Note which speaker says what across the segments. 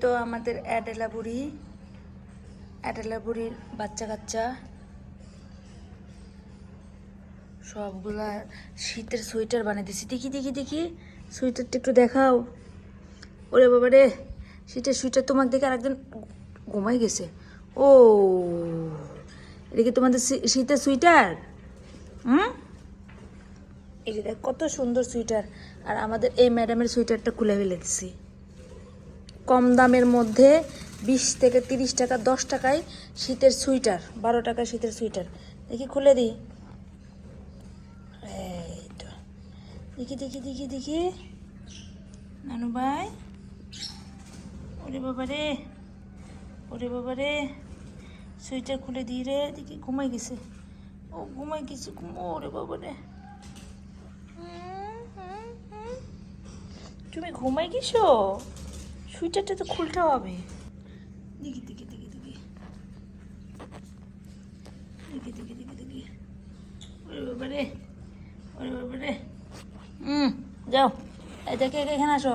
Speaker 1: তো আমাদের অ্যাডেলা বুড়ি, অ্যাডেলা বুড়ির বাচ্চা কাচ্চা। সবগুলা শীতের সোয়েটার বানিয়ে দিছি দেখি দেখি দেখি, সোয়েটারটা একটু দেখাও। ওরে বাবা রে, শীতের সোয়েটার তোমাকে দেখে আরেকজন ঘুমাই গেছে। ও, এটা কি তোমাদের শীতের সোয়েটার? হুম? যে দেখ, কত সুন্দর সোয়েটার। আর আমাদের এই ম্যাডামের সোয়েটারটা খুলে ফেলে দিছি। কম দামের মধ্যে বিশ থেকে তিরিশ টাকা, দশ টাকায় শীতের সোয়েটার বারো টাকা শীতের সোয়েটার দেখি খুলে দিই। দেখি দেখি দেখি দেখি। নানু ভাই। ওরে বাবা রে। ওরে বাবা রে। সোয়েটার খুলে দিই রে। দেখি, ঘুমাই গেছে। ও, ঘুমাই গেছে। ঘুম- ওরে বাবা রে। তুমি ঘুমাই গেছো? সুইটারটা তো খুলতে হবে। দেখি দেখি দেখি দেখি। দেখি দেখি দেখি দেখি। ওরে বাবা রে ওরে বাবা রে হুম যাও। এই দেখে এখানে আসো।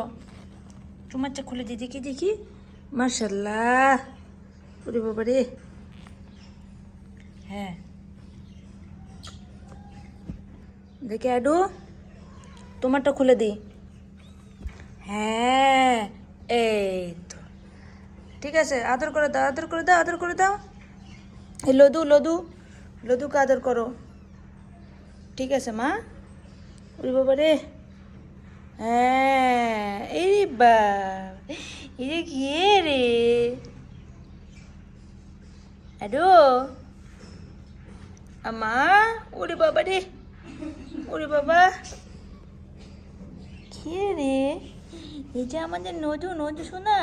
Speaker 1: তোমারটা খুলে দিই দেখি দেখি। মার্শাল্লাহ ওরে বাবা রে হ্যাঁ। দেখে আডু তোমারটা খুলে দিই হ্যাঁ। এই তো। ঠিক আছে, আদর করে দাও, আদর করে দাও, আদর করে দাও। এই লদু লদু, লদুকে আদর করো। ঠিক আছে, মা? ওরে বাবা রে। হ্যাঁ এই বা এই কি রে? হ্যালো? আমা ওরে বাবা রে, ওরে বাবা। এই যে আমাদের নজু নজু শোনা।